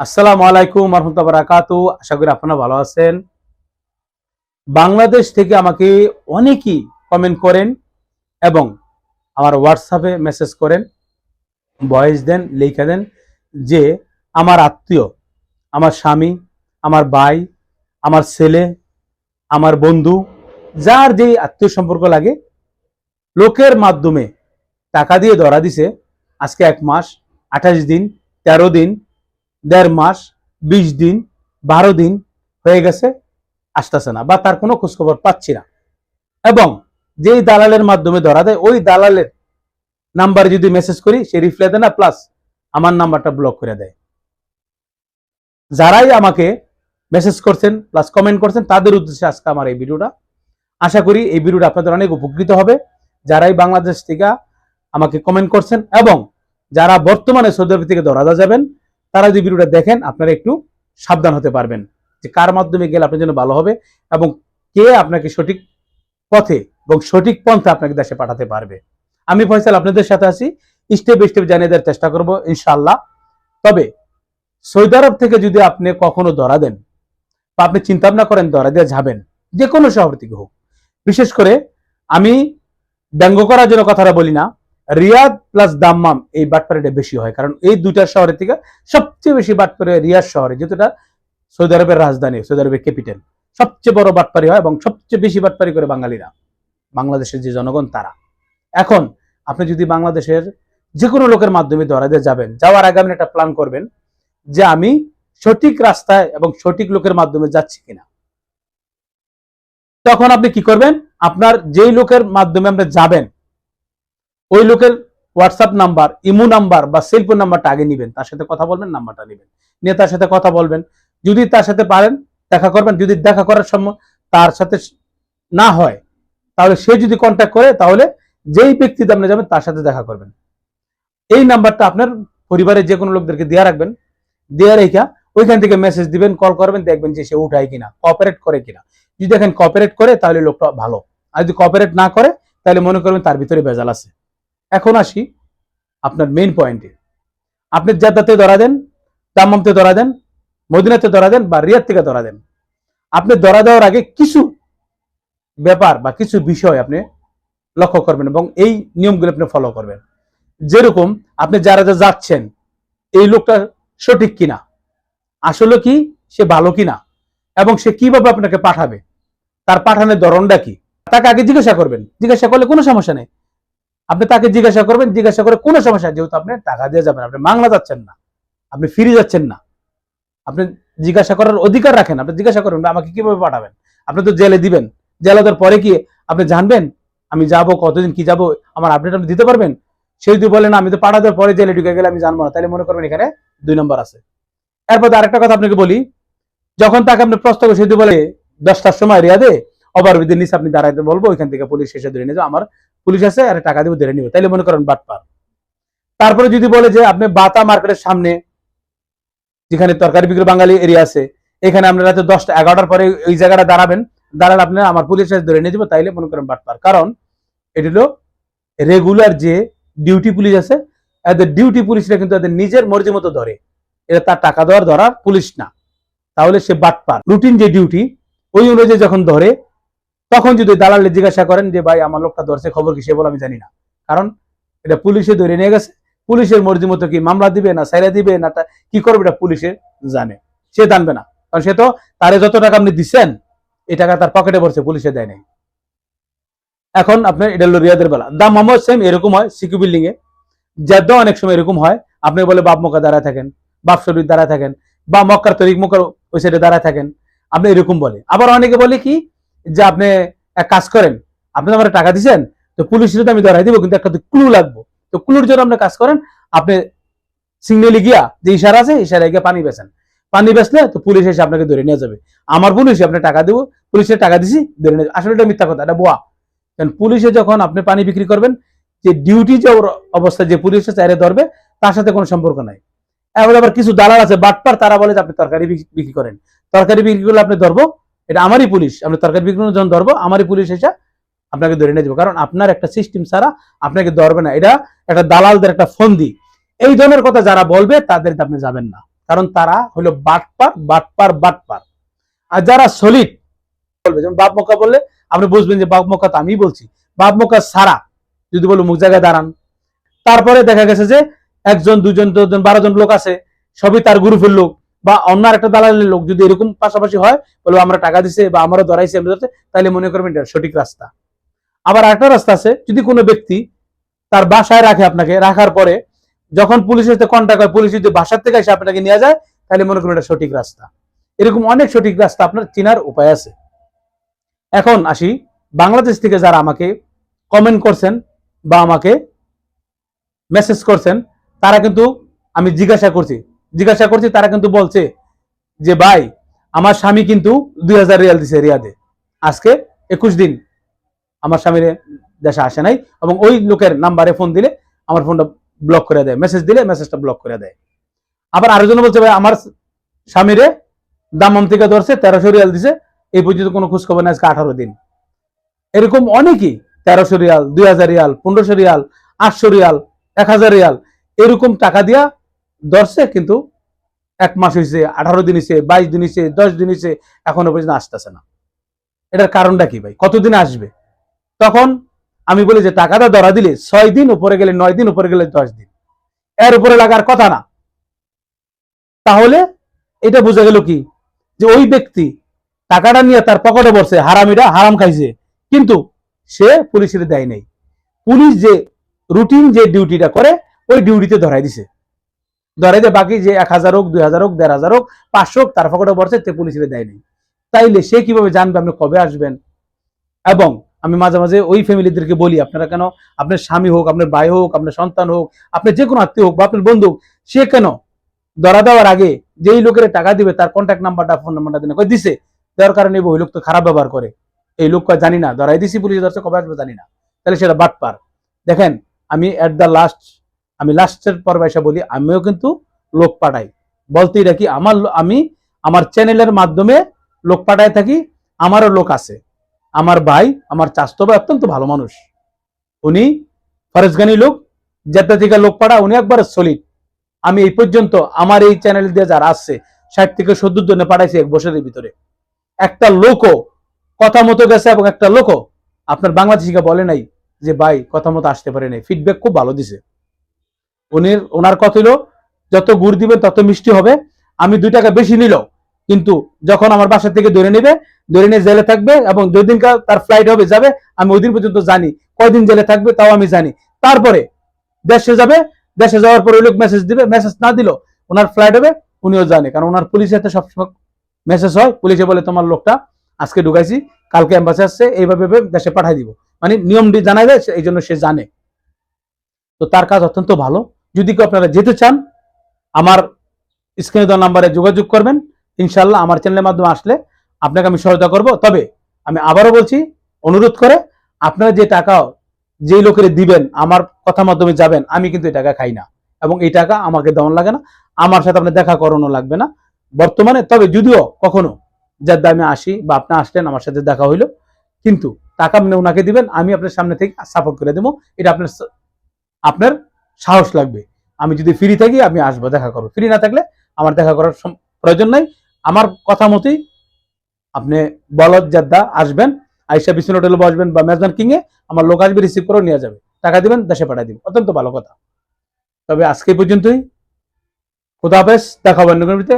আসসালামু আলাইকুম রহমতুল্লাহ বারাকাতু। আশা করি আপনারা ভালো আছেন। বাংলাদেশ থেকে আমাকে অনেকেই কমেন্ট করেন এবং আমার হোয়াটসঅ্যাপে মেসেজ করেন ভয়েস দেন, লেখা দেন যে আমার আত্মীয়, আমার স্বামী, আমার ভাই, আমার ছেলে, আমার বন্ধু, যার যেই আত্মীয় সম্পর্ক লাগে, লোকের মাধ্যমে টাকা দিয়ে ধরা দিছে, আজকে এক মাস, আঠাশ দিন, তেরো দিন দেড় মাস, বিশ দিন, বারো দিন হয়ে গেছে, আসতেছে না বা তার কোনো খোঁজখবর পাচ্ছি না। এবং যেই দালালের মাধ্যমে ধরা দেয়, ওই দালালের নাম্বারে যদি মেসেজ করি, সে রিপ্লাই দেয় না প্লাস আমার নাম্বারটা ব্লক করে দেয়। যারাই আমাকে মেসেজ করছেন প্লাস কমেন্ট করছেন, তাদের উদ্দেশ্যে আজকে আমার এই ভিডিওটা। আশা করি এই ভিডিওটা আপনাদের অনেক উপকৃত হবে। যারাই বাংলাদেশ থেকে আমাকে কমেন্ট করছেন এবং যারা বর্তমানে সৌদি আরব থেকে ধরা যাবেন তারা যদি ভিডিওটা দেখেন, আপনারা একটু সাবধান হতে পারবেন যে কার মাধ্যমে গেলে আপনার জন্য ভালো হবে এবং কে আপনাকে সঠিক পথে এবং সঠিক পন্থে আপনাকে দেশে পাঠাতে পারবে। আমি ফয়সাল আপনাদের সাথে আছি। স্টেপ স্টেপ জানিয়ে দেওয়ার চেষ্টা করব ইনশাল্লাহ তবে সৌদি আরব থেকে যদি আপনি কখনো ধরা দেন বা আপনি চিন্তা ভাবনা করেন ধরা দিয়ে যাবেন যে কোনো শহর থেকে হোক। বিশেষ করে আমি ব্যঙ্গ করার জন্য কথাটা বলি না রিয়াদ প্লাস দাম্মাম এই বাটপাড়িটা বেশি হয়। কারণ এই দুইটা শহরের থেকে সবচেয়ে বেশি বাটপাড়ি হয় রিয়াদ শহরে এটা সৌদি আরবের রাজধানী, সৌদি আরবের ক্যাপিটাল সবচেয়ে বড় বাটপাড়ি হয় এবং সবচেয়ে বেশি বাটপাড়ি করে বাঙালিরা, বাংলাদেশের যে জনগণ তারা। এখন আপনি যদি বাংলাদেশের যে কোনো লোকের মাধ্যমে ধরা দিয়ে যাবেন, যাওয়ার আগে আপনি একটা প্ল্যান করবেন যে আমি সঠিক রাস্তায় এবং সঠিক লোকের মাধ্যমে যাচ্ছি কিনা। তখন আপনি কি করবেন? আপনার যেই লোকের মাধ্যমে আপনি যাবেন ওই লোকের হোয়াটসঅ্যাপ নাম্বার ইমো নাম্বার বা সেলফোন নাম্বারটা আগে নেবেন। তার সাথে কথা বলবেন নাম্বারটা নেবেন। নিয়ে তার সাথে কথা বলবেন। যদি তার সাথে পারেন, দেখা করবেন। যদি দেখা করার সময় তার সাথে না হয়, তাহলে সে যদি কন্ট্যাক্ট করে, তাহলে যেই ব্যক্তিতে আপনি যাবেন, তার সাথে দেখা করবেন। এই নাম্বারটা আপনার পরিবারের যে কোনো লোকদেরকে দেওয়া রাখবেন। দেওয়া রেখা ওইখান থেকে মেসেজ দিবেন কল করবেন, দেখবেন যে সে উঠায় কিনা কপারেট করে কিনা। যদি দেখেন কপারেট করে, তাহলে লোকটা ভালো। আর যদি কপারেট না করে, তাহলে মনে করবেন তার ভিতরে ভেজাল আছে। এখন আসি আপনার মেইন পয়েন্টে আপনি জাদ্দাতে ধরা দেন দাম্মামতে ধরা দেন, মদিনাতে ধরা দেন বা রিয়াদ থেকে ধরা দেন। আপনি ধরা দেওয়ার আগে কিছু ব্যাপার বা কিছু বিষয় আপনি লক্ষ্য করবেন এবং এই নিয়মগুলো আপনি ফলো করবেন। যেরকম আপনি যারা যা যাচ্ছেন, এই লোকটা সঠিক কিনা? আসলে কি সে ভালো কিনা? এবং সে কীভাবে আপনাকে পাঠাবে? তার পাঠানোর ধরনটা কি? তাকে আগে জিজ্ঞাসা করবেন। জিজ্ঞাসা করলে কোনো সমস্যা নেই। আপনি তাকে জিজ্ঞাসা করবেন, জিজ্ঞাসা করে কোনো সমস্যা যেহেতু আপনি টাকা দিয়ে যাবেন, আপনি বাংলা যাচ্ছেন না, আপনি ফিরে যাচ্ছেন না, আপনি জিজ্ঞাসা করার অধিকার রাখেন, আপনি জিজ্ঞাসা করবেন আমাকে কীভাবে পাঠাবেন? আপনি তো জেলে দিবেন, জেলে দেওয়ার পরে কি আপনি জানবেন, আমি যাব কতদিন, কি যাব, আমার আপডেট আপনি দিতে পারবেন? সে যদি বলেন আমি তো পাঠা দেওয়ার পরে জেলে ঢুকে গেলে আমি জানব না, তাহলে মনে করবেন এখানে দুই নম্বর আছে। এরপর আরেকটা কথা আপনাকে বলি, যখন তাকে আপনি প্রশ্ন সে যদি বলে, দশটার সময় রিয়াদে, ওভারব্রিজের নিচে আপনি দাঁড়াইতে বলব, ওইখান থেকে পুলিশ এসে ধরে নিয়ে যাও আমার পুলিশ আছে, আর টাকা দিব, ধরে নিব। তাইলে মনে করেন বাটপার তারপরে যদি বলে যে আপনি বাতা মার্কেটের সামনে, যেখানে তরকারি বিক্রি বাঙালি এরিয়া আছে, এখানে আপনি রাতে দশটা, এগারোটার পরে ওই জায়গাটা দাঁড়াবেন, দাঁড়ালে আপনি আমার পুলিশ এসে ধরে নিয়ে যাব, তাইলে মনে করেন বাটপার কারণ এটি হলো রেগুলার যে ডিউটি পুলিশ আছে এদের ডিউটি পুলিশরা কিন্তু এদের নিজের মর্জি মতো ধরে। এটা তার টাকা দেওয়ার ধরা পুলিশ না। তাহলে সে বাটপার রুটিন যে ডিউটি ওই অনুযায়ী যখন ধরে তখন যদি দালালে জিজ্ঞাসা করেন যে, ভাই, আমার লোকটা ধরছে, খবর কি সে বলে? আমি জানি না। কারণ এটা পুলিশে ধরে নিয়ে গেছে। পুলিশের মর্জি মতো কি মামলা দিবে না সাইরা দিবে না কি করবে এটা পুলিশে জানে। সে জানবে না। কারণ সে তো তারে যত টাকা আপনি দিচ্ছেন এই টাকা তার পকেটে পড়ছে পুলিশে দেয় নাই। এখন আপনার এটা হলো রিয়াদের বেলা। দাম মোহাম্মদ সেম এরকম হয় সিকিউ বিল্ডিং এ। জেদ্দ অনেক সময় এরকম হয়। আপনি বলে বাপ মক্কা দাঁড়ায় থাকেন, বাপ শরীর দাঁড়ায় থাকেন, বা মক্কার তরিক মক্কার ওই সাইডে দাঁড়ায় থাকেন। আপনি এরকম বলে। আবার অনেকে বলে কি যে আপনি এক কাজ করেন, আপনি আমার টাকা দিচ্ছেন তো পুলিশের তো আমি ধরাই দিব, কিন্তু একটা ক্লু লাগবো। তো ক্লুর জন্য আপনি কাজ করেন, আপনি সিগনালি গিয়া যে ইশারা আছে, ইশারায় গিয়ে পানি বেচেন পানি বেচলে তো পুলিশ এসে আপনাকে ধরে নিয়ে যাবে। আমার পুলিশ, আপনি টাকা দেবো, পুলিশের টাকা দিছি, ধরে নিয়ে আসলে এটা মিথ্যা কথা, এটা বোয়া কারণ পুলিশে যখন আপনি পানি বিক্রি করবেন, যে ডিউটি যে অবস্থা, যে পুলিশে চাইরে ধরবে, তার সাথে কোনো সম্পর্ক নাই। এখন আবার কিছু দালাল আছে, বাটপার, তারা বলে যে আপনি তরকারি বিক্রি করেন। তরকারি বিক্রি করলে আপনি ধরবো এটা আমারই পুলিশ আপনি তরকারি বিক্রি করলে যখন ধরবো, আমারই পুলিশ এসে আপনাকে ধরে নিয়ে যাব। কারণ আপনার একটা সিস্টেম ছাড়া আপনাকে ধরবে না। এটা একটা দালালদের একটা ফন্দি। এই ধরনের কথা যারা বলবে, তাদের আপনি যাবেন না। কারণ তারা হলো বাটপার বাটপার বাটপার। আর যারা সলিড বলবে, যেমন বাপ মক্কা বললে, আপনি বুঝবেন যে বাপ মক্কা তো আমি বলছি। বাপ মক্কা সারা যদি বলো মুখ জায়গায় দাঁড়ান। তারপরে দেখা গেছে যে একজন, দুজন দুজন বারো জন লোক আছে, সবই তার গ্রুপের লোক। বা অন্য একটা দালালের লোক যদি এরকম পাশাপাশি হয় বলব আমরা টাকা দিছে বা আমরা ধরাইছি, আমরা তাহলে মনে করবেন এটা সঠিক রাস্তা। আবার একটা রাস্তা আছে, যদি কোনো ব্যক্তি তার বাসায় রাখে আপনাকে, রাখার পরে যখন পুলিশের সাথে কন্ট্যাক্ট হয় পুলিশ যদি বাসার থেকে এসে আপনাকে নিয়ে যায়, তাহলে মনে করুন এটা সঠিক রাস্তা। এরকম অনেক সঠিক রাস্তা আপনার চেনার উপায় আছে। এখন আসি, বাংলাদেশ থেকে যারা আমাকে কমেন্ট করছেন বা আমাকে মেসেজ করছেন, তারা কিন্তু আমি জিজ্ঞাসা করছি জিজ্ঞাসা করছি, তারা কিন্তু বলছে যে, ভাই, আমার স্বামী কিন্তু দুই হাজার রিয়াল দিছে রিয়াদে। আজকে একুশ দিন আমার স্বামীর দেশে আসে নাই এবং ওই লোকের নাম্বারে ফোন দিলে আমার ফোনটা ব্লক করে দেয়। মেসেজ দিলে মেসেজটা ব্লক করে দেয়। আবার আরেকজন বলছে, ভাই, আমার স্বামীরে দামাম থেকে ধরছে, তেরোশো রিয়াল দিছে। এই পর্যন্ত কোনো খোঁজ খবর নাই, আজকে আঠারো দিন। এরকম অনেকই তেরোশো রিয়াল, দুই হাজার রিয়াল, পনেরোশো রিয়াল, আটশো রিয়াল, এক হাজার রিয়াল, এরকম টাকা দিয়া ধরছে, কিন্তু এক মাস হয়েছে আঠারো দিন হয়েছে বাইশ দিন হয়েছে দশ দিন হয়েছে এখনও পর্যন্ত আসতেছে না। এটার কারণটা কি ভাই? কতদিন আসবে? তখন আমি বলি যে, টাকাটা ধরা দিলে ছয় দিন, উপরে গেলে নয় দিন, উপরে গেলে দশ দিন। এর উপরে লাগার কথা না। তাহলে এটা বোঝা গেল কি? যে ওই ব্যক্তি টাকাটা নিয়ে তার পকেটে বসে হারামিটা হারাম খাইছে, কিন্তু সে পুলিশের দেয় নাই। পুলিশ যে রুটিন যে ডিউটিটা করে, ওই ডিউটিতে ধরাই দিছে। ধরাই দিয়ে বাকি যে এক হাজার হোক, দুই হাজার হোক, দেড় হাজার হোক, পাঁচশো হোক, তার পকেটে বসে তে পুলিশের দেয় নাই। তাইলে সে কীভাবে জানবে আপনি কবে আসবেন? এবং আমি মাঝে মাঝে ওই ফ্যামিলিদেরকে বলি, আপনারা কেন? আপনার স্বামী হোক, আপনার ভাই হোক, আপনার সন্তান হোক, আপনার যে কোনো আত্মীয় হোক বা আপনার বন্ধু সে কেন? ধরা দেওয়ার আগে যেই লোকের টাকা দিবে, তার কন্ট্যাক্ট নাম্বারটা ফোন নাম্বারটা দিনে দিছে, দেওয়ার কারণে ওই লোক তো খারাপ ব্যবহার করে। এই লোক জানি না, ধরাই দিছি, পুলিশ ধরছে, কবে আসবে জানি না। তাহলে সেটা বাটপার। দেখেন, আমি এট দ্য লাস্ট আমি লাস্টের পর এসে বলি, আমিও কিন্তু লোক পাঠাই। বলতেই রাখি আমার আমি আমার চ্যানেলের মাধ্যমে লোক পাঠায় থাকি, আমারও লোক আছে। আমার ভাই, আমার চাস্তো ভাই অত্যন্ত ভালো মানুষ। উনি ফরেজগানি লোক জেদ্দা থেকে লোক পাঠা, উনি একবার সলিড আমি এই পর্যন্ত আমার এই চ্যানেল দিয়ে যারা আসছে, ষাট থেকে সত্তর জনে পাঠাইছি এক বছরের ভিতরে। একটা লোকও কথা মতো গেছে এবং একটা লোকও আপনার বাংলাদেশিকে বলে নাই যে, ভাই, কথা মতো আসতে পারে নাই। ফিডব্যাক খুব ভালো দিছে। উনি ওনার কথা হলো যত গুড় দিবেন তত মিষ্টি হবে। আমি দুই টাকা বেশি নিল কিন্তু যখন আমার বাসা থেকে ধরে নেবে, ধরে নিয়ে জেলে থাকবে এবং যেদিন তার ফ্লাইট হবে যাবে, আমি ওই দিন পর্যন্ত জানি। কয়দিন জেলে থাকবে তাও আমি জানি। তারপরে দেশে যাবে, দেশে যাওয়ার পরে লোক মেসেজ দিবে মেসেজ না দিল ওনার ফ্লাইট হবে, উনিও জানে। কারণ ওনার পুলিশের হাতে সবসময় মেসেজ হয়, পুলিশে বলে, তোমার লোকটা আজকে ঢুকাইছি, কালকে এম্বাসি আসছে, এইভাবে ভেবে দেশে পাঠাই দিব। মানে নিয়মটি জানাই দেয় এই জন্য সে জানে। তো তার কাজ অত্যন্ত ভালো। যদি কেউ আপনারা যেতে চান, আমার স্ক্রিনে দেওয়া নাম্বারে যোগাযোগ করবেন। ইনশাল্লাহ আমার চ্যানেলের মাধ্যমে আসলে আপনাকে আমি সহায়তা করব। তবে আমি আবারও বলছি, অনুরোধ করে আপনারা যে টাকা যেই লোকের দিবেন, আমার কথা মাধ্যমে যাবেন, আমি কিন্তু এই টাকা খাই না। এবং এই টাকা আমাকে দেওয়ান লাগে না, আমার সাথে আপনার দেখা করানো লাগবে না। বর্তমানে, তবে যদিও কখনো যার দামে আসি বা আপনি আসলেন, আমার সাথে দেখা হইল, কিন্তু টাকা আপনি ওনাকে দিবেন, আমি আপনার সামনে থেকে সাপোর্ট করে দেবো। এটা আপনার আপনার সাহস লাগবে। আমি যদি ফ্রি থাকি, আমি আসব, দেখা করো ফ্রি না থাকলে আমার দেখা করার প্রয়োজন নাই। আমার কথা মতোই আপনি বলদ জাদ্দা আসবেন, আইসা বিশ্বন হোটেলে বসবেন বা মেজদান কিংয়ে আমার লোক আসবে রিসিভ করেও নিয়ে যাবে। টাকা দিবেন, দেশে পাঠিয়ে দিবেন। অত্যন্ত ভালো কথা। তবে আজকে পর্যন্তই। খোদা হাফেজ, দেখা হবে।